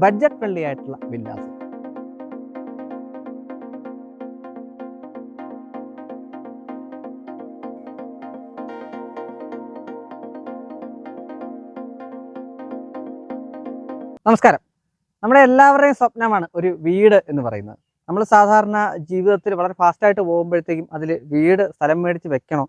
Budget friendly ആയിട്ടുള്ള villas നമസ്കാരം. നമ്മുടെ എല്ലാവരുടെയും സ്വപ്നമാണ് ഒരു വീട് എന്ന് പറയുന്നത്. നമ്മൾ സാധാരണ ജീവിതത്തിൽ വളരെ ഫാസ്റ്റായിട്ട് പോകുമ്പോഴത്തേക്കും അതിൽ വീട് സ്ഥലം മേടിച്ച് വെക്കണോ?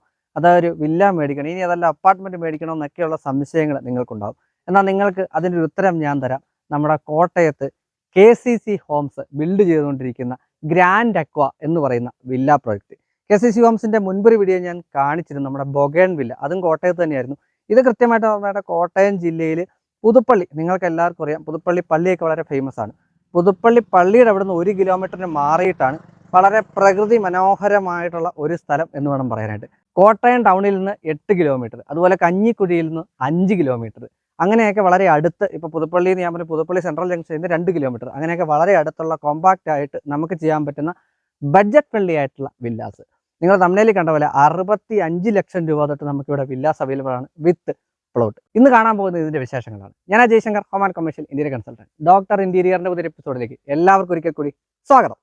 ഒരു വില്ല മേടിക്കണം? ഇനി അതല്ല അപ്പാർട്ട്മെന്റ് മേടിക്കണോ? എന്നൊക്കെയുള്ള സംശയങ്ങൾ നിങ്ങൾക്കുണ്ടാവും. എന്നാൽ നിങ്ങൾക്ക് അതിന്റെ ഒരു ഉത്തരം ഞാൻ തരാം. നമ്മുടെ കോട്ടയത്ത് K C C homes build ചെയ്തുകൊണ്ടിരിക്കുന്ന ഗ്രാൻഡ് അക്വ എന്ന് പറയുന്ന villa project K C C ഹോംസിന്റെ മുൻപൊരു വീഡിയോ ഞാൻ കാണിച്ചിരുന്നു നമ്മുടെ ബൊഗേൺ വില്ല. അതും കോട്ടയത്ത് തന്നെയായിരുന്നു. ഇത് കൃത്യമായിട്ട് നമ്മുടെ കോട്ടയം ജില്ലയിൽ പുതുപ്പള്ളി നിങ്ങൾക്ക് എല്ലാവർക്കും അറിയാം പുതുപ്പള്ളി പള്ളിയൊക്കെ വളരെ ഫേമസ് ആണ്. പുതുപ്പള്ളി പള്ളിയുടെ അവിടെ നിന്ന് ഒരു കിലോമീറ്ററിന് മാറിയിട്ടാണ് വളരെ പ്രകൃതി മനോഹരമായിട്ടുള്ള ഒരു സ്ഥലം എന്ന് വേണം പറയാനായിട്ട്. കോട്ടയം ടൗണിൽ നിന്ന് എട്ട് കിലോമീറ്റർ അതുപോലെ കഞ്ഞിക്കുഴിയിൽ നിന്ന് അഞ്ച് കിലോമീറ്റർ അങ്ങനെയൊക്കെ വളരെ അടുത്ത് ഇപ്പോൾ പുതുപ്പള്ളി ഞാൻ പറഞ്ഞു പുതുപ്പള്ളി സെൻട്രൽ ജംഗ്ഷനിൽ നിന്ന് രണ്ട് കിലോമീറ്റർ അങ്ങനെയൊക്കെ വളരെ അടുത്തുള്ള കോമ്പാക്റ്റ് ആയിട്ട് നമുക്ക് ചെയ്യാൻ പറ്റുന്ന ബഡ്ജറ്റ് ഫ്രണ്ട്ലി ആയിട്ടുള്ള വില്ലാസ് നിങ്ങൾ തമിഴിൽ കണ്ട പോലെ അറുപത്തി അഞ്ച് ലക്ഷം രൂപ തൊട്ട് നമുക്ക് ഇവിടെ വില്ലാസ് അവൈലബിൾ ആണ് വിത്ത് പ്ലോട്ട് ഇന്ന് കാണാൻ പോകുന്ന ഇതിന്റെ വിശേഷങ്ങളാണ്. ഞാൻ ജയശങ്കർ ഹോം ആൻഡ് ഇന്ത്യയിലെ കൺസൾട്ടന്റ് ഡോക്ടർ ഇന്റീരിയറിന്റെ പുതിയ എപ്പിസോഡിലേക്ക് എല്ലാവർക്കും ഒരിക്കൽ കൂടി സ്വാഗതം.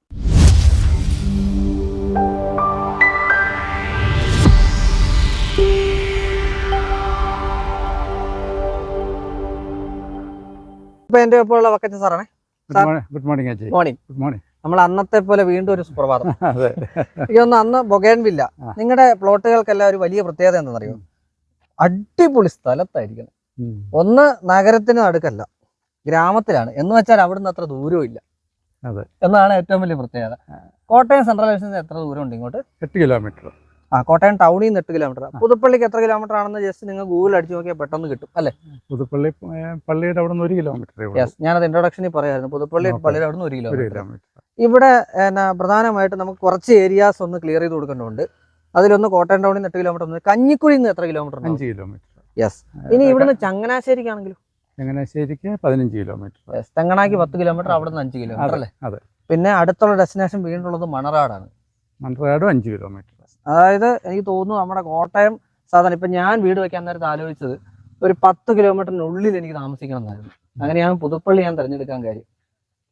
എന്റെ ഒപ്പം ഉള്ള വക്കച്ച സാറാണ്. Good morning morning good morning നമ്മൾ അന്നത്തെ പോലെ വീണ്ടും ഒരു സുപ്രഭാതം. അതെ. എനിക്ക് തോന്നുന്നു അന്ന് ബൊഗേൻവില്ല. നിങ്ങളുടെ പ്ലോട്ടുകൾക്കെല്ലാം ഒരു വലിയ പ്രത്യേകത എന്താണെന്നറിയോ? അടിപൊളി സ്ഥലത്തായിരിക്കണം. ഒന്ന് നഗരത്തിന് നടുക്കല്ല ഗ്രാമത്തിലാണ്. എന്ന് വെച്ചാൽ അവിടുന്ന് അത്ര ദൂരവും ഇല്ല. അതെ. എന്നാണ് ഏറ്റവും വലിയ പ്രത്യേകത. കോട്ടയം സെൻട്രൽ സ്റ്റേഷനിൽ എത്ര ദൂരം ഉണ്ട് ഇങ്ങോട്ട്? എട്ട് കിലോമീറ്റർ ആ കോട്ടയം ടൗണിൽ നിന്ന് എട്ട് കിലോമീറ്റർ പുതുപ്പള്ളിക്ക് എത്ര കിലോമീറ്റർ ആണെന്ന് ജസ്റ്റ് നിങ്ങൾ ഗൂഗിൾ അടിച്ചു നോക്കിയാൽ പെട്ടെന്ന് കിട്ടും അല്ലേ? പുതുപ്പള്ളി പള്ളിയുടെ അവിടെ നിന്ന് ഒരു കിലോമീറ്റർ യെസ് ഞാനത് ഇൻട്രൊഡക്ഷനിൽ പറയായിരുന്നു. പുതുപ്പള്ളി. പള്ളിയുടെ അവിടെ നിന്ന് ഒരു കിലോമീറ്റർ ഇവിടെ എന്നാ പ്രധാനമായിട്ട് നമുക്ക് കുറച്ച് ഏരിയാസ് ഒന്ന് ക്ലിയർ ചെയ്ത് കൊടുക്കേണ്ടതുണ്ട്. അതിലൊന്ന് കോട്ടയം ടൗണിൽ നിന്ന് എട്ട് കിലോമീറ്റർ ഉണ്ട് കഞ്ഞിക്കുഴിയിൽ നിന്ന് എത്ര കിലോമീറ്റർ അഞ്ച് കിലോമീറ്റർ യെസ് ഇനി ഇവിടുന്ന് ചങ്ങനാശ്ശേരിക്കാണെങ്കിലും? ചങ്ങനാശ്ശേരിക്ക് പതിനഞ്ച് കിലോമീറ്റർ തെങ്ങണാക്കി പത്ത് കിലോമീറ്റർ അവിടെ നിന്ന് അഞ്ച് കിലോമീറ്റർ അല്ലേ? അതെ. പിന്നെ അടുത്തുള്ള ഡെസ്റ്റിനേഷൻ വീണ്ടുള്ളത് മണറാടാണ് മണറാടും അഞ്ച് കിലോമീറ്റർ അതായത് എനിക്ക് തോന്നുന്നു നമ്മുടെ കോട്ടയം സാധാരണ ഇപ്പൊ ഞാൻ വീട് വെക്കാൻ നേരത്തെ ആലോചിച്ചത് ഒരു പത്ത് കിലോമീറ്ററിനുള്ളിൽ എനിക്ക് താമസിക്കണം എന്നായിരുന്നു. അങ്ങനെ ഞാൻ പുതുപ്പള്ളി ഞാൻ തിരഞ്ഞെടുക്കാൻ കാര്യം.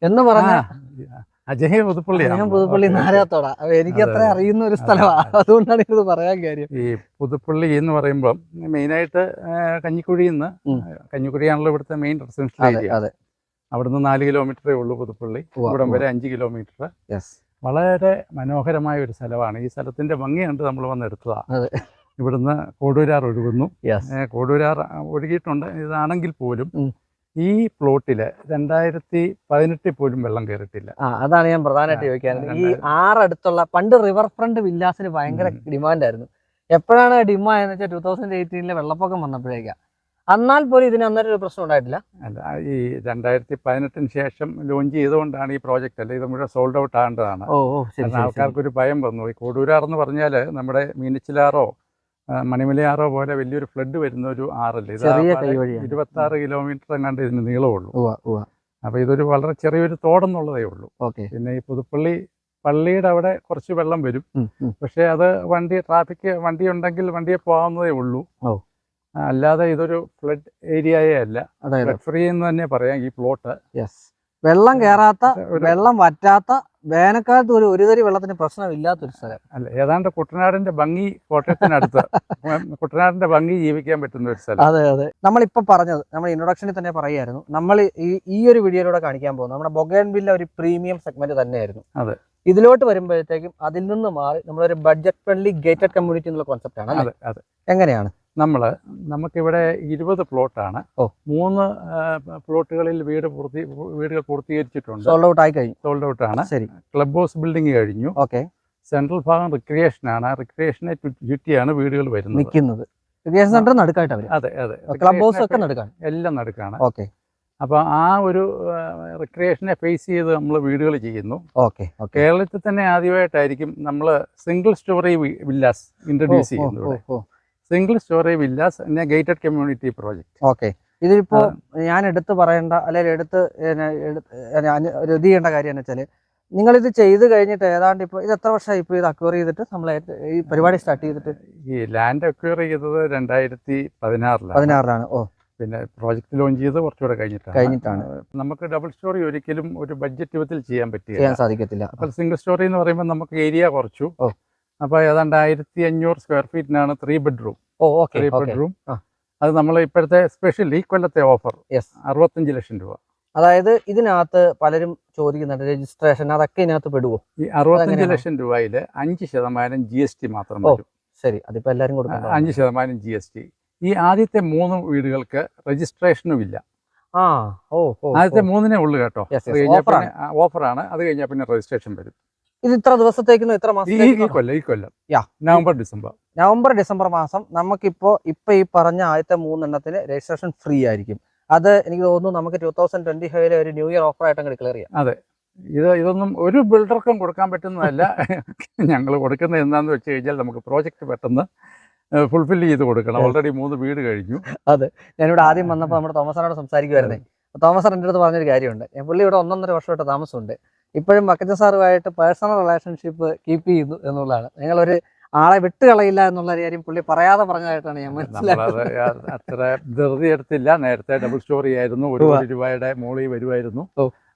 എന്ന് പറഞ്ഞ അജയ് പുതുപ്പള്ളിയാണ് ഞാൻ പുതുപ്പള്ളി. നാരാത്തോട. എനിക്ക് അത്ര അറിയുന്ന ഒരു സ്ഥലമാണ് അതുകൊണ്ടാണ് ഇത് പറയാൻ കാര്യം. ഈ പുതുപ്പള്ളി എന്ന് പറയുമ്പോൾ മെയിനായിട്ട് കഞ്ഞിക്കുഴിയിൽ നിന്ന്. കഞ്ഞിക്കുഴിയാണല്ലോ ഇവിടുത്തെ മെയിൻ റെസിഡൻഷ്യൽ അതെ ഏരിയ. അവിടുന്ന് നാല് കിലോമീറ്ററേ ഉള്ളൂ പുതുപ്പള്ളി. ഇവിടം വരെ അഞ്ച് കിലോമീറ്റർ വളരെ മനോഹരമായ ഒരു സ്ഥലമാണ്. ഈ സ്ഥലത്തിന്റെ ഭംഗി കണ്ട് നമ്മൾ വന്നെടുത്തതാണ്. ഇവിടുന്ന് കോടൂരാർ ഒഴുകുന്നു. കോടൂരാർ ഒഴുകിയിട്ടുണ്ട്. ഇതാണെങ്കിൽ പോലും ഈ പ്ലോട്ടിൽ രണ്ടായിരത്തി പതിനെട്ടിൽ പോലും വെള്ളം കയറിയിട്ടില്ല ആ അതാണ് ഞാൻ പ്രധാനമായിട്ട് ചോദിക്കാൻ ഈ. ആറടുത്തുള്ള പണ്ട് റിവർ ഫ്രണ്ട് വില്ലാസിന് ഭയങ്കര ഡിമാൻഡായിരുന്നു ഡിമാൻഡ് ആയിരുന്നു. എപ്പോഴാണ് ഡിമാൻഡ് വെച്ചാൽ ടൂ തൗസൻഡ് എയ്റ്റീനിലെ വെള്ളപ്പൊക്കം വന്നപ്പോഴേക്കാ. എന്നാൽ പോലും ഇതിന് അന്നേരം ഒരു പ്രശ്നം ഉണ്ടായിട്ടില്ല. അല്ല ഈ രണ്ടായിരത്തി പതിനെട്ടിന് ശേഷം ലോഞ്ച് ചെയ്തുകൊണ്ടാണ് ഈ പ്രോജക്റ്റ് അല്ലെ? ഇത് മുഴുവൻ സോൾഡ് ഔട്ട് ആകേണ്ടതാണ്. ആൾക്കാർക്ക് ഒരു ഭയം വന്നു. ഈ കൊടൂരാർ എന്ന് പറഞ്ഞാൽ നമ്മുടെ മീനച്ചിലാറോ മണിമലയാറോ പോലെ വലിയൊരു ഫ്ലഡ് വരുന്ന ഒരു ആറല്ലേ? ഇത് ഇരുപത്തി ആറ് കിലോമീറ്റർ എങ്ങാണ്ട് ഇതിന് നീളമുള്ളൂ അപ്പൊ ഇതൊരു വളരെ ചെറിയൊരു തോടെന്നുള്ളതേ ഉള്ളൂ. പിന്നെ ഈ പുതുപ്പള്ളി പള്ളിയുടെ അവിടെ കുറച്ച് വെള്ളം വരും. പക്ഷേ അത് വണ്ടി ട്രാഫിക് വണ്ടി ഉണ്ടെങ്കിൽ വണ്ടിയെ പോകാവുന്നതേ ഉള്ളൂ. അല്ലാതെ ഇതൊരു ഫ്ലഡ് ഏരിയയേ അല്ല. അതായത് ഫ്രീ എന്ന് തന്നെ പറയാം ഈ പ്ലോട്ട് യെസ് വെള്ളം കയറാത്ത വെള്ളം വറ്റാത്ത വേനൽക്കാലത്ത് ഒരു ഒരുതരി വെള്ളത്തിന് പ്രശ്നമില്ലാത്തൊരു സ്ഥലം. അല്ല ഏതാണ്ട് കുട്ടനാടിന്റെ ഭംഗി കോട്ടയത്തിനടുത്ത്. കുട്ടനാടിന്റെ ഭംഗി ജീവിക്കാൻ പറ്റുന്ന ഒരു സ്ഥലം. അതെ അതെ. നമ്മളിപ്പോൾ പറഞ്ഞത് നമ്മൾ ഇൻട്രൊഡക്ഷനിൽ തന്നെ പറയായിരുന്നു നമ്മൾ ഈ ഈ ഒരു വീഡിയോയിലൂടെ കാണിക്കാൻ പോകുന്നത് നമ്മുടെ ബൊഗേൻ ബില്ല ഒരു പ്രീമിയം സെഗ്മെന്റ് തന്നെയായിരുന്നു. അതെ. ഇതിലോട്ട് വരുമ്പോഴത്തേക്കും അതിൽ നിന്ന് മാറി നമ്മളൊരു ബഡ്ജറ്റ് ഫ്രണ്ട്ലി ഗേറ്റഡ് കമ്മ്യൂണിറ്റി എന്നുള്ള കോൺസെപ്റ്റ് ആണ് അതെ അതെ. എങ്ങനെയാണ്? നമ്മൾ നമുക്കിവിടെ ഇരുപത് പ്ലോട്ടാണ്. മൂന്ന് പ്ലോട്ടുകളിൽ വീട് പൂർത്തി വീടുകൾ പൂർത്തീകരിച്ചിട്ടുണ്ട്. സോൾഡ് ഔട്ട് ആയി കഴിഞ്ഞു സോൾഡ് ഔട്ട് ആണ്. ശരി. ക്ലബ് ഹൗസ് ബിൽഡിംഗ് കഴിഞ്ഞു. ഓക്കെ സെൻട്രൽ ഭാഗം റിക്രിയേഷൻ ആണ്. റിക്രിയേഷനെ ചുറ്റിയാണ് വീടുകൾ വരുന്നത്. നിൽക്കുന്നത്. റിക്രിയേഷൻ സെന്റർ നടുക്കായിട്ട് അതെ അതെ. ക്ലബ് ഹൗസ് ഒക്കെ നടുക്കാണ്. എല്ലാം നടുക്കാണ്. ഓക്കെ അപ്പോൾ ആ ഒരു റിക്രിയേഷനെ ഫേസ് ചെയ്ത് നമ്മൾ വീടുകൾ ചെയ്യുന്നു. ഓക്കെ ഓക്കെ കേരളത്തിൽ തന്നെ ആദ്യമായിട്ടായിരിക്കും നമ്മൾ സിംഗിൾ സ്റ്റോറി വില്ലാസ് ഇൻട്രൊഡ്യൂസ് ചെയ്യുന്നത് സിംഗിൾ സ്റ്റോറി വില്ലാസ് പിന്നെ ഗേറ്റഡ് കമ്മ്യൂണിറ്റി പ്രോജക്റ്റ് ഓക്കെ. ഇതിപ്പോ ഞാൻ എടുത്തു പറയേണ്ട അല്ലെങ്കിൽ എടുത്ത് ഒരു ഇത് ചെയ്യേണ്ട കാര്യം എന്ന് വെച്ചാൽ നിങ്ങൾ ഇത് ചെയ്ത് കഴിഞ്ഞിട്ട് ഏതാണ്ട് ഇപ്പോൾ ഇത് എത്ര വർഷമായി ഇപ്പോൾ ഇത് അക്വയർ ചെയ്തിട്ട് നമ്മൾ ഈ പരിപാടി സ്റ്റാർട്ട് ചെയ്തിട്ട്? ഈ ലാൻഡ് അക്വയർ ചെയ്തത് രണ്ടായിരത്തി പതിനാറിലാണ്. പതിനാറിലാണ്. ഓ. പിന്നെ പ്രോജക്റ്റ് ലോഞ്ച് ചെയ്ത് കുറച്ചുകൂടെ കഴിഞ്ഞിട്ടാണ്. കഴിഞ്ഞിട്ടാണ്. നമുക്ക് ഡബിൾ സ്റ്റോറി ഒരിക്കലും ഒരു ബഡ്ജറ്റ് വിധത്തിൽ ചെയ്യാൻ പറ്റില്ല ചെയ്യാൻ സാധിക്കത്തില്ല. അപ്പോൾ സിംഗിൾ സ്റ്റോറി എന്ന് പറയുമ്പോൾ നമുക്ക് ഏരിയ കുറച്ചു. ഓ. അപ്പോൾ ഏതാണ്ട് ആയിരത്തി അഞ്ഞൂറ് square ഫീറ്റിനാണ് three bedroom oh okay three bedroom. അത് നമ്മൾ ഇപ്പോഴത്തെ സ്പെഷ്യൽ ഈ കൊല്ലത്തെ ഓഫർ യെസ് അറുപത്തഞ്ച് ലക്ഷം രൂപ. അതായത് ഇതിനകത്ത് പലരും ചോദിക്കുന്നുണ്ട് രജിസ്ട്രേഷൻ അതൊക്കെ ഇതിനകത്ത് പെടുവോ? ഈ അറുപത്തഞ്ച്? ലക്ഷം രൂപയിൽ അഞ്ച് ശതമാനം ജി എസ് ടി മാത്രം വരും. ശരി. അതിപ്പോ എല്ലാരും കൊടുക്കും അഞ്ച് ശതമാനം ജി എസ് ടി ഈ ആദ്യത്തെ മൂന്ന് വീടുകൾക്ക് രജിസ്ട്രേഷനും ഇല്ല. ആ ഓ ആദ്യത്തെ. മൂന്നിനേ ഉള്ളൂ കേട്ടോ. ഓഫറാണ് അത് കഴിഞ്ഞാൽ പിന്നെ രജിസ്ട്രേഷൻ വരും. ഇത് ഇത്ര ദിവസത്തേക്കും ഇത്ര മാസം ഈ മാസത്തേക്കും കൊല്ലം ഈ കൊല്ലം. Yeah. November December. November December മാസം നമുക്കിപ്പോ ഇപ്പൊ ഈ പറഞ്ഞ ആദ്യത്തെ മൂന്നെണ്ണത്തിന് രജിസ്ട്രേഷൻ ഫ്രീ ആയിരിക്കും. അത് എനിക്ക് തോന്നുന്നു നമുക്ക് ടൂ തൗസൻഡ് ട്വന്റി ഫൈവിലെ ഒരു ന്യൂ ഇയർ ഓഫർ ആയിട്ട് ഡിക്ലെയർ ചെയ്യാം. അതെ. ഇത് ഇതൊന്നും ഒരു ബിൽഡർക്കും കൊടുക്കാൻ പറ്റുന്നതല്ല. ഞങ്ങൾ കൊടുക്കുന്നത് എന്താണെന്ന് വെച്ച് കഴിഞ്ഞാൽ നമുക്ക് പ്രോജക്റ്റ് പെട്ടെന്ന് ഫുൾഫിൽ ചെയ്ത് കൊടുക്കണം. ഓൾറെഡി മൂന്ന് വീട് കഴിഞ്ഞു. അതെ. ഞാനിവിടെ ആദ്യം വന്നപ്പോൾ നമ്മുടെ തോമസ് സാറോട് സംസാരിക്കുമായിരുന്നേ തോമസ് എന്റെ അടുത്ത് പറഞ്ഞൊരു കാര്യമുണ്ട്. ഞാൻ പുള്ളി ഇവിടെ ഒന്നൊന്നര വർഷമായിട്ട് താമസമുണ്ട്. ഇപ്പോഴും വക്കച്ച സാറുമായിട്ട് പേഴ്സണൽ റിലേഷൻഷിപ്പ് കീപ്പ് ചെയ്യുന്നു എന്നുള്ളതാണ്. നിങ്ങളൊരു ആളെ വിട്ട് കളയില്ല എന്നുള്ള കാര്യം പുള്ളി പറയാതെ പറഞ്ഞതായിട്ടാണ് ഞാൻ മനസ്സിലാക്കുന്നത്. അത്ര ധൃതി എടുത്തില്ല. നേരത്തെ ഡബിൾ സ്റ്റോറി ആയിരുന്നു. ഒരു. കോടി രൂപയുടെ മുകളിൽ വരുമായിരുന്നു.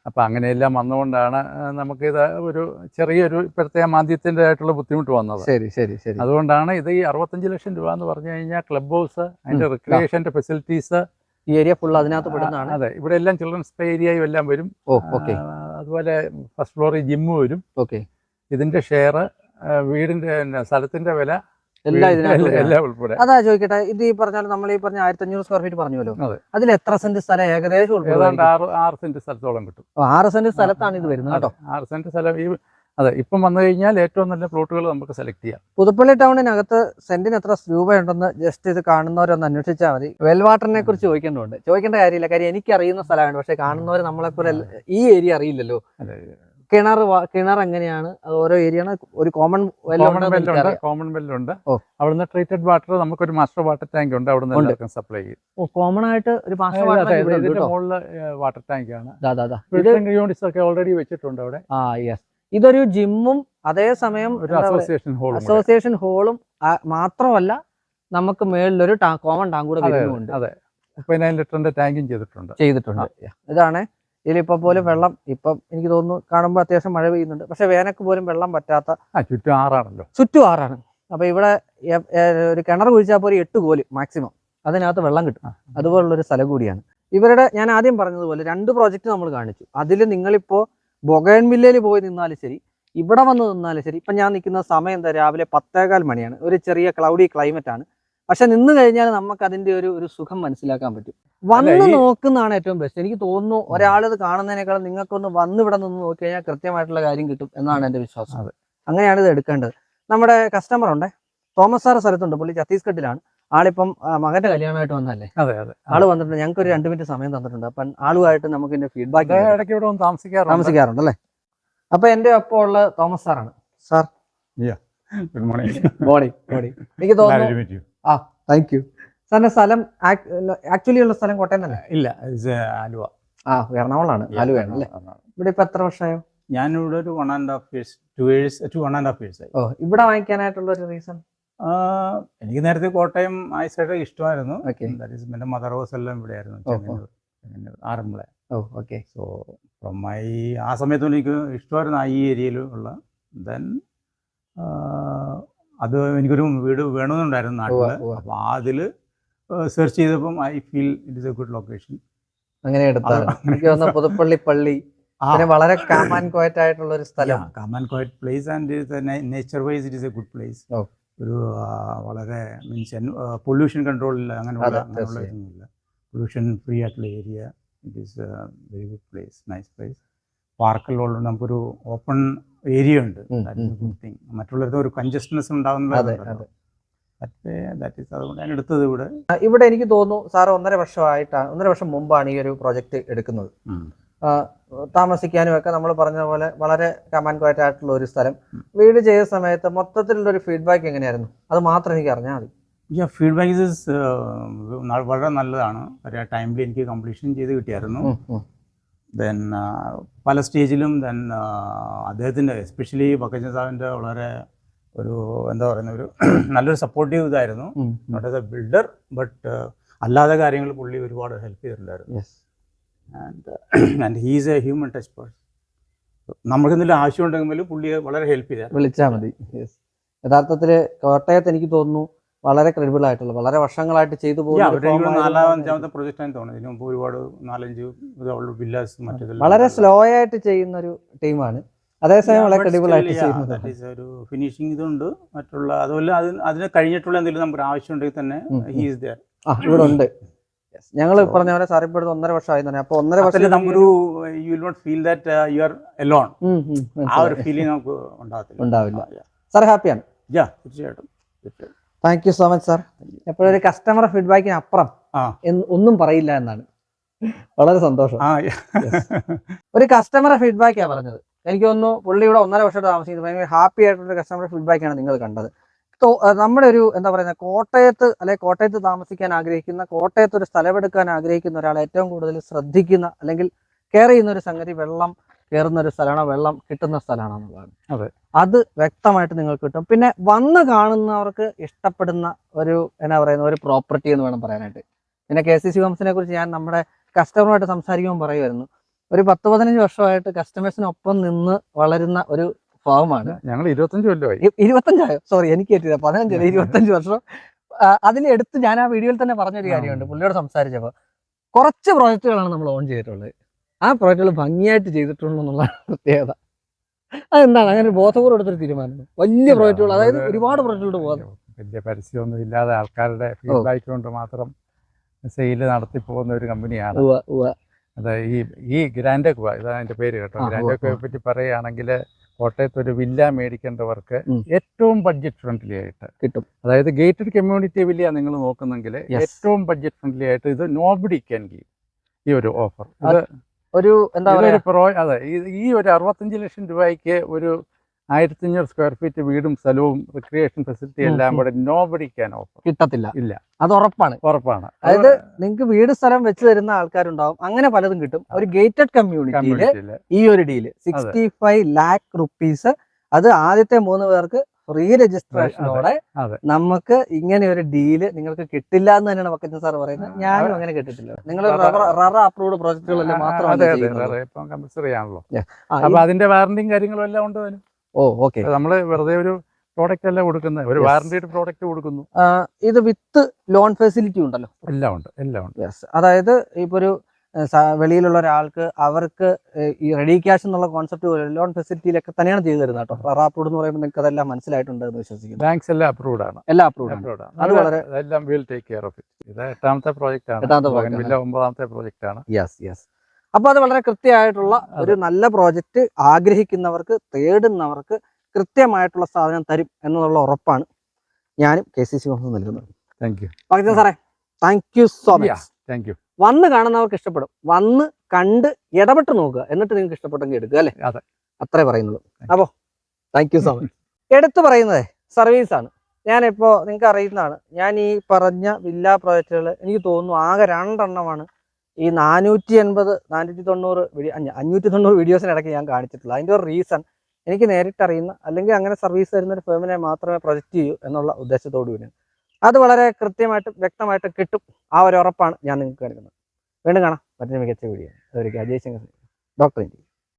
അപ്പൊ അങ്ങനെയെല്ലാം വന്നുകൊണ്ടാണ് നമുക്ക് ഇത് ഒരു ചെറിയൊരു ഇപ്പോഴത്തെ മാന്ദ്യത്തിന്റെ ആയിട്ടുള്ള ബുദ്ധിമുട്ട് വന്നത്. ശരി ശരി ശരി. അതുകൊണ്ടാണ് ഇത് ഈ അറുപത്തഞ്ച് ലക്ഷം രൂപ എന്ന് പറഞ്ഞു കഴിഞ്ഞാൽ ക്ലബ് ഹൗസ് അതിന്റെ. റിക്രിയേഷന്റെ ഫെസിലിറ്റീസ് ഈ ഏരിയ ഫുൾ അതിനകത്ത് പെടുന്നതാണ്. അതെ. ഇവിടെ എല്ലാം ചിൽഡ്രൻസ് ഏരിയയും എല്ലാം വരും. ഓ ഓക്കെ അതുപോലെ ഫസ്റ്റ് ഫ്ലോറിൽ ജിമ്മ് വരും. ഓക്കെ. ഇതിന്റെ ഷെയർ വീടിന്റെ സ്ഥലത്തിന്റെ വില എല്ലാം ഉൾപ്പെടെ. അതാ ചോദിക്കട്ടെ ഇത് ഈ പറഞ്ഞാൽ നമ്മൾ ഈ പറഞ്ഞ ആയിരത്തി അഞ്ഞൂറ് സ്ക്വയർ ഫീറ്റ് പറഞ്ഞല്ലോ അതെ. അതിൽ എത്ര സെന്റ് സ്ഥലം ഏകദേശം ഏതാണ്ട് ആറ് ആറ് സെന്റ് സ്ഥലത്തോളം കിട്ടും. ആറ് സെന്റ് സ്ഥലത്താണ് ഇത് വരുന്നത് കേട്ടോ. ആറ് സെന്റ് സ്ഥലം ഈ അതെ ഇപ്പം വന്നു കഴിഞ്ഞാൽ ഏറ്റവും നല്ല പ്ലോട്ടുകൾ നമുക്ക് സെലക്ട് ചെയ്യാം. പുതുപ്പള്ളി ടൗണിനകത്ത് സെന്റിന് എത്ര രൂപയുണ്ടെന്ന് ജസ്റ്റ് ഇത് കാണുന്നവരൊന്ന് അന്വേഷിച്ചാൽ മതി. വെൽ വാട്ടറിനെ കുറിച്ച് ചോദിക്കേണ്ടതുണ്ട്. ചോദിക്കേണ്ട കാര്യമില്ല കാര്യം എനിക്ക് അറിയുന്ന സ്ഥലമാണ്. പക്ഷെ കാണുന്നവർ നമ്മളെപ്പോലെ ഈ ഏരിയ അറിയില്ലല്ലോ. കിണർ കിണർ എങ്ങനെയാണ്? ഓരോ ഏരിയ ഒരു കോമൺ വെല്ലുണ്ട് കോമൺ വെല്ലുണ്ട്. അവിടുന്ന് ട്രീറ്റഡ് വാട്ടർ നമുക്ക് ഒരു മാസ്റ്റർ വാട്ടർ ടാങ്ക് ഉണ്ട്. അവിടെ നിന്ന് സപ്ലൈ ചെയ്യും കോമൺ ആയിട്ട് ഒരു മാസ്റ്റർ വാട്ടർ ഉണ്ട് വാട്ടർ ടാങ്ക് ആണ്. ഓൾറെഡി വെച്ചിട്ടുണ്ട് അവിടെ. ആ യെസ് ഇതൊരു ജിമ്മും അതേസമയം അസോസിയേഷൻ ഹോളും അസോസിയേഷൻ ഹോളും മാത്രമല്ല നമുക്ക് മേളിലൊരു കോമൺ ടാങ്ക് കൂടെ അതെ വരുന്നുണ്ട് അതെ. മുപ്പതിനായിരം ലിറ്ററിന്റെ ടാങ്കും ചെയ്തിട്ടുണ്ട്. ചെയ്തിട്ടുണ്ട്. ഇതാണ് ഇതിലിപ്പോ പോലും വെള്ളം ഇപ്പം എനിക്ക് തോന്നുന്നു കാണുമ്പോൾ അത്യാവശ്യം മഴ പെയ്യുന്നുണ്ട്. പക്ഷെ വേനക്ക് പോലും വെള്ളം പറ്റാത്ത ചുറ്റും ആറാണല്ലോ. ചുറ്റും ആറാണ്. അപ്പൊ ഇവിടെ ഒരു കിണർ കുഴിച്ചാൽ പോലും എട്ട് കോൽ മാക്സിമം. അതിനകത്ത് വെള്ളം കിട്ടും. അതുപോലുള്ള ഒരു സ്ഥലം കൂടിയാണ്. ഇവരുടെ ഞാൻ ആദ്യം പറഞ്ഞതുപോലെ രണ്ട് പ്രോജക്റ്റ് നമ്മൾ കാണിച്ചു. അതിൽ നിങ്ങളിപ്പോ ബൊഗൈൻവില്ലയിൽ പോയി നിന്നാലും ശരി ഇവിടെ വന്ന് നിന്നാലും ശരി. ഇപ്പം ഞാൻ നിൽക്കുന്ന സമയം എന്താ രാവിലെ പത്തേകാൽ മണിയാണ്. ഒരു ചെറിയ ക്ലൗഡി ക്ലൈമറ്റ് ആണ്. പക്ഷെ നിന്ന് കഴിഞ്ഞാൽ നമുക്ക് അതിന്റെ ഒരു ഒരു സുഖം മനസ്സിലാക്കാൻ പറ്റും. വന്ന് നോക്കുന്നതാണ് ഏറ്റവും ബെസ്റ്റ് എനിക്ക് തോന്നുന്നു ഒരാളത് കാണുന്നതിനേക്കാളും നിങ്ങൾക്കൊന്ന് വന്ന് ഇവിടെ നിന്ന് നോക്കി കഴിഞ്ഞാൽ കൃത്യമായിട്ടുള്ള കാര്യം കിട്ടും എന്നാണ് എന്റെ വിശ്വാസം. അങ്ങനെയാണ് ഇത് എടുക്കേണ്ടത്. നമ്മുടെ കസ്റ്റമർ ഉണ്ട് തോമസ് സാറ് സ്ഥലത്തുണ്ട് പുള്ളി ഛത്തീസ്ഗഡിലാണ്. ആളിപ്പം മകന്റെ കല്യാണമായിട്ട് വന്നല്ലേ അതെ അതെ. ആൾ വന്നിട്ടുണ്ട് ഞങ്ങൾക്ക് ഒരു രണ്ട് മിനിറ്റ് സമയം തന്നിട്ടുണ്ട്. അപ്പം ആളുമായിട്ട് നമുക്ക് ഇതിന്റെ ഫീഡ്ബാക്ക് ഇടയ്ക്ക് ഇവിടെ ഒന്ന് താമസിക്കാറുണ്ട്. താമസിക്കാറുണ്ട് അല്ലേ? അപ്പൊ എന്റെ ഒപ്പം ഉള്ള തോമസ് സാറാണ്. Sir. Good morning. Morning morning എനിക്ക് തോന്നുന്നു ആ. താങ്ക് യു സാറിന്റെ സ്ഥലം ആക്ച്വലി ഉള്ള സ്ഥലം കോട്ടയം തന്നെ? ഇല്ല ഇത് ആലുവ. ആ എറണാകുളമാണ്. ആലുവയാണ് അല്ലേ? ഇവിടെ ഇപ്പൊ എത്ര വർഷമായോ ഞാൻ ഇവിടെ ഒരു one and half years two years to one and half years ആയി. ഓ ഇവിടെ വാങ്ങിക്കാനായിട്ടുള്ള ഒരു റീസൺ എനിക്ക് നേരത്തെ കോട്ടയം ആ ഇഷ്ടമായിരുന്നു. ദാറ്റ് ഈസ് എന്റെ മദർ ഹൗസ് എല്ലാം ഇവിടെ ആയിരുന്നു. Chengannur Aranmula. Okay so from my ah സമയത്ത് എനിക്ക് ഇഷ്ടമായിരുന്നു ആ ഈ ഏരിയയിൽ ഉള്ള. ദെൻ അത് എനിക്കൊരു വീട് വേണമെന്നുണ്ടായിരുന്നു നാട്ടിൽ അപ്പൊ അതിൽ അപ്പോൾ അതിൽ സെർച്ച് ചെയ്തപ്പം I feel it is a good location. അങ്ങനെ എനിക്ക് വന്ന പുതുപ്പള്ളി പള്ളി. വളരെ കാമാൻ കോയറ്റ് ആയിട്ടുള്ള ഒരു സ്ഥലം. Calm and quiet place and nature wise it is a good place. ഒരു വളരെ മീൻസ് പൊല്യൂഷൻ കൺട്രോൾ ഇല്ല അങ്ങനെയുള്ള അങ്ങനെയുള്ള ഇതൊന്നുമില്ല. പൊല്യൂഷൻ ഫ്രീ ആയിട്ടുള്ള area it is very good place nice place പാർക്കിലുള്ള നമുക്കൊരു ഓപ്പൺ ഏരിയ ഉണ്ട്. തിങ് മറ്റുള്ളവർക്ക് ഒരു കൺജസ്റ്റ്നെസ് ഉണ്ടാകുന്ന എടുത്തത് ഇവിടെ. ഇവിടെ എനിക്ക് തോന്നുന്നു സാർ ഒന്നര വർഷമായിട്ടാണ് ഒന്നര വർഷം മുമ്പാണ് ഈ ഒരു പ്രോജക്റ്റ് എടുക്കുന്നത്. താമസിക്കാനും ഒക്കെ നമ്മൾ പറഞ്ഞ പോലെ വളരെ കമാൻഡ് ക്വയറ്റ് ആയിട്ടുള്ള ഒരു സ്ഥലം. വീട് ചെയ്ത സമയത്ത് മൊത്തത്തിലുള്ള ഒരു ഫീഡ്ബാക്ക് എങ്ങനെയായിരുന്നു? അത് മാത്രം എനിക്ക് അറിഞ്ഞാൽ മതി. യാ ഫീഡ്ബാക്ക് ഇസ് വളരെ നല്ലതാണ്. വളരെ ടൈമിൽ എനിക്ക് കംപ്ലീഷൻ ചെയ്ത് കിട്ടിയായിരുന്നു. ദെൻ പല സ്റ്റേജിലും ദെൻ അദ്ദേഹത്തിന്റെ എസ്പെഷ്യലി ബക്കജൻ സാറിന്റെ വളരെ ഒരു എന്താ പറയുന്ന ഒരു നല്ലൊരു സപ്പോർട്ടീവ് ഇതായിരുന്നു. Not as a builder but അല്ലാതെ കാര്യങ്ങൾ പുള്ളി ഒരുപാട് ഹെൽപ്പ് ചെയ്തിട്ടുണ്ടായിരുന്നു. And and he's a human touch person നമുക്ക് എന്തെങ്കിലും ആവശ്യം ഉണ്ടെങ്കിലും പുള്ളിയെ വളരെ ഹെൽപ്പ് ചെയ്താൽ വിളിച്ചാൽ മതി. യഥാർത്ഥത്തിൽ കോട്ടയത്ത് എനിക്ക് തോന്നുന്നു വളരെ ക്രെഡിബിൾ ആയിട്ടുള്ള വളരെ വർഷങ്ങളായിട്ട് ചെയ്തു പോകുന്ന നാലാമത്തെ അവരുടെ firm ആയതുകൊണ്ട് നാലാം തന്നെ അഞ്ചാമത്തെ പ്രൊജക്റ്റ് ആണെന്ന് തോന്നുന്നു. ഇതിന് മുമ്പ് ഒരുപാട് നാലഞ്ച് വില്ലാസ് മറ്റേ വളരെ സ്ലോ ആയിട്ട് ചെയ്യുന്ന ഒരു ടീമാണ് അതേസമയം വളരെ ക്രെഡിബിൾ ആയിട്ട് ചെയ്യുന്നത് ഒരു ഫിനിഷിംഗ് ഇതുണ്ട്. മറ്റുള്ള അതുപോലെ അതിന് അതിന് കഴിഞ്ഞിട്ടുള്ള എന്തെങ്കിലും നമുക്ക് ആവശ്യം ഉണ്ടെങ്കിൽ തന്നെ. ഹീസ് ദയർ ഇവിടെ ഉണ്ട്. ഞങ്ങൾ പറഞ്ഞ പോലെ സാർ ഇപ്പോൾ ഒന്നര വർഷമായി തന്നെ അപ്പൊ ഒന്നര വർഷം നമുക്കൊരു you will not feel that you are alone ആ ഒരു ഫീലിംഗ് നമുക്ക് ഉണ്ടാകത്തില്ല. ഉണ്ടാവില്ല. സാർ ഹാപ്പിയാണ്? യാ തീർച്ചയായിട്ടും. Thank you so much sir എപ്പോഴും ഒരു കസ്റ്റമർ ഫീഡ്ബാക്കിന് അപ്പുറം ഒന്നും പറയില്ല എന്നാണ്. വളരെ സന്തോഷം. ഒരു കസ്റ്റമർ ഫീഡ്ബാക്കാണ് പറഞ്ഞത്. എനിക്ക് തോന്നുന്നു പുള്ളി ഇവിടെ ഒന്നര വർഷമായിട്ട് താമസിക്കുന്നത് ഭയങ്കര ഹാപ്പി ആയിട്ടുള്ള കസ്റ്റമർ ഫീഡ്ബാക്കാണ് നിങ്ങൾ കണ്ടത്. നമ്മുടെ ഒരു എന്താ പറയുന്നത് കോട്ടയത്ത് അല്ലെ കോട്ടയത്ത് താമസിക്കാൻ ആഗ്രഹിക്കുന്ന കോട്ടയത്ത് ഒരു സ്ഥലമെടുക്കാൻ ആഗ്രഹിക്കുന്ന ഒരാൾ ഏറ്റവും കൂടുതൽ ശ്രദ്ധിക്കുന്ന അല്ലെങ്കിൽ കെയർ ചെയ്യുന്ന ഒരു സംഗതി വെള്ളം കയറുന്ന ഒരു സ്ഥലമാണ് വെള്ളം കിട്ടുന്ന സ്ഥലമാണെന്നുള്ളതാണ്. അതെ. അത് വ്യക്തമായിട്ട് നിങ്ങൾക്ക് കിട്ടും. പിന്നെ വന്ന് കാണുന്നവർക്ക് ഇഷ്ടപ്പെടുന്ന ഒരു എന്നാ പറയുന്ന ഒരു പ്രോപ്പർട്ടി എന്ന് വേണം പറയാനായിട്ട്. പിന്നെ കെ സി സി ഹോംസിനെ കുറിച്ച് ഞാൻ നമ്മുടെ കസ്റ്റമറുമായിട്ട് സംസാരിക്കുമ്പോൾ പറയുമായിരുന്നു. ഒരു പത്ത് പതിനഞ്ച് വർഷമായിട്ട് കസ്റ്റമേഴ്സിനൊപ്പം നിന്ന് വളരുന്ന ഒരു ഫാമാണ്. ഞങ്ങൾ ഇരുപത്തഞ്ച് കൊല്ലമായി. ഇരുപത്തഞ്ചായോ? സോറി എനിക്ക് കേട്ടില്ല പതിനഞ്ചല്ല ഇരുപത്തഞ്ച് വർഷം. അതിലെടുത്ത് ഞാൻ ആ വീഡിയോയിൽ തന്നെ പറഞ്ഞൊരു കാര്യമുണ്ട്. പുള്ളിയോട് സംസാരിച്ചപ്പോൾ കുറച്ച് പ്രോജക്റ്റുകളാണ് നമ്മൾ ഓൺ ചെയ്തിട്ടുള്ളത്. ആ പ്രോജക്റ്റുകൾ ഭംഗിയായിട്ട് ചെയ്തിട്ടുള്ളൂ എന്നുള്ള പ്രത്യേകത. അതെന്താണ്? അങ്ങനെ ബോധപൂർവം എടുത്തൊരു തീരുമാനം വലിയ പ്രോജക്റ്റുകൾ അതായത് ഒരുപാട് പ്രോജക്റ്റുകളുടെ പോകാൻ വലിയ പരസ്യമൊന്നും ഇല്ലാതെ ആൾക്കാരുടെ ഫീഡ്ബാക്ക് കൊണ്ട് മാത്രം സെയിൽ നടത്തി പോകുന്ന ഒരു കമ്പനിയാണ്. അതായത്. ഈ ഈ ഗ്രാൻഡക്വ ഇതാണ് അതിന്റെ പേര് കേട്ടോ. ഗ്രാൻഡക്വയെ പറ്റി പറയുകയാണെങ്കിൽ കോട്ടയത്ത് ഒരു വില്ല മേടിക്കേണ്ടവർക്ക് ഏറ്റവും ബഡ്ജറ്റ് ഫ്രണ്ട്ലി ആയിട്ട് കിട്ടും. അതായത് ഗേറ്റഡ് കമ്മ്യൂണിറ്റി വില്ല നിങ്ങൾ നോക്കുന്നെങ്കിൽ ഏറ്റവും ബഡ്ജറ്റ് ഫ്രണ്ട്ലി ആയിട്ട് ഇത് നോബഡി ക്യാൻ ഗീവ് ഈ ഒരു ഓഫർ ഇത് ഒരു എന്താ പറയുക പ്രോ അതെ ഈ ഒരു അറുപത്തഞ്ച് ലക്ഷം രൂപയ്ക്ക് ഒരു ആയിരത്തി അഞ്ഞൂറ് സ്ക്വയർ ഫീറ്റ് വീടും സ്ഥലവും റിക്രിയേഷൻ ഫെസിലിറ്റി എല്ലാം. കൂടെ നോബഡി ക്യാൻ ഓഫർ കിട്ടത്തില്ല. ഇല്ല. അത് ഉറപ്പാണ്. ഉറപ്പാണ്. അതായത് നിങ്ങൾക്ക് വീട് സ്ഥലം വെച്ച് തരുന്ന ആൾക്കാരുണ്ടാവും. അങ്ങനെ പലതും കിട്ടും. ഒരു ഗേറ്റഡ് കമ്മ്യൂണിറ്റിയിൽ ഈ ഒരു deal sixty five lakh rupees അത് ആദ്യത്തെ മൂന്ന് പേർക്ക് ഫ്രീ രജിസ്ട്രേഷനോടെ. നമുക്ക് ഇങ്ങനെ ഒരു ഡീൽ നിങ്ങൾക്ക് കിട്ടില്ല എന്ന് തന്നെയാണ് വക്കച്ചൻ സാർ പറയുന്നത്. ഞാനും അങ്ങനെ കിട്ടിട്ടില്ല. നിങ്ങൾ ററ അപ്രൂവ്ഡ് പ്രോജക്റ്റുകളെല്ലാം മാത്രമാണ് കമ്പൽസറി ആണല്ലോ. അപ്പൊ അതിന്റെ വാറന്റിയും കാര്യങ്ങളും എല്ലാം ഉണ്ട് ഓ ഓക്കെ. നമ്മൾ വെറുതെ ഒരു പ്രോഡക്റ്റ് അല്ല കൊടുക്കുന്നത് ഒരു വാറന്റീഡ് പ്രോഡക്റ്റ് കൊടുക്കുന്നു. ഇത് വിത്ത് ലോൺ ഫെസിലിറ്റി ഉണ്ടല്ലോ? എല്ലാം ഉണ്ട് എല്ലാം ഉണ്ട്. യെസ് അതായത് ഇപ്പൊ ഒരു വെളിയിലുള്ള ഒരാൾക്ക് അവർക്ക് ഈ റെഡി ക്യാഷ് എന്നുള്ള കോൺസെപ്റ്റ് ലോൺ ഫെസിലിറ്റിയിലൊക്കെ തന്നെയാണ് ചെയ്തു തരുന്നത് കേട്ടോ. ററ അപ്രൂവ് എന്ന് പറയുമ്പോൾ നിങ്ങൾക്ക് അതെല്ലാം മനസ്സിലായിട്ടുണ്ട് എന്ന് വിശ്വസിക്കുന്നു. ബാങ്ക്സ് എല്ലാം അപ്രൂവ്ഡ് ആണ്. എല്ലാം അപ്രൂവ്ഡ് ആണ്. അത് വളരെ- എല്ലാം will take care of it ഇത് എട്ടാമത്തെ പ്രോജക്റ്റ് ആണ്. എട്ടാമത്തെ ഒമ്പതാമത്തെ പ്രോജക്റ്റ് ആണ്. യെസ് യെസ് അപ്പൊ അത് വളരെ കൃത്യമായിട്ടുള്ള ഒരു നല്ല പ്രോജക്റ്റ് ആഗ്രഹിക്കുന്നവർക്ക് തേടുന്നവർക്ക് കൃത്യമായിട്ടുള്ള സാധനം തരും എന്നുള്ള ഉറപ്പാണ് ഞാനും കെ സി സി ഹോംസ് നൽകുന്നത്. താങ്ക് യു പകരം സാറേ thank you so much thank you വന്ന് കാണുന്നവർക്ക് ഇഷ്ടപ്പെടും. വന്ന് കണ്ട് ഇടപെട്ട് നോക്കുക. എന്നിട്ട് നിങ്ങൾക്ക് ഇഷ്ടപ്പെട്ടെങ്കിൽ എടുക്കുക അല്ലേ? അതെ. അത്രേ പറയുന്നുള്ളൂ. അപ്പോൾ അപ്പോ താങ്ക് യു സോ മച്ച് എടുത്തു പറയുന്നതേ ആണ്. ഞാനിപ്പോ നിങ്ങൾക്ക് അറിയുന്നതാണ്. ഞാൻ ഈ പറഞ്ഞ വില്ല പ്രോജക്റ്റുകൾ എനിക്ക് തോന്നുന്നു ആകെ രണ്ടെണ്ണമാണ് ഈ നാനൂറ്റി എൺപത് നാനൂറ്റി തൊണ്ണൂറ് അഞ്ഞൂറ്റി തൊണ്ണൂറ് വീഡിയോസിനിടയ്ക്ക് ഞാൻ കാണിച്ചിട്ടുള്ളൂ. അതിന്റെ ഒരു റീസൺ എനിക്ക് നേരിട്ട് അറിയുന്ന അല്ലെങ്കിൽ അങ്ങനെ സർവീസ് തരുന്ന ഒരു ഫേമിനെ മാത്രമേ പ്രൊജക്റ്റ് ചെയ്യൂ എന്നുള്ള ഉദ്ദേശത്തോടു കൂടിയാണ്. അത് വളരെ കൃത്യമായിട്ടും വ്യക്തമായിട്ടും കിട്ടും. ആ ഒരു ഉറപ്പാണ് ഞാൻ നിങ്ങൾക്ക് നൽകുന്നത്. വീണ്ടും കാണാം. മറ്റൊരു മികച്ച വീഡിയോ അതൊരു അജയ് ശങ്കർ ഡോക്ടർ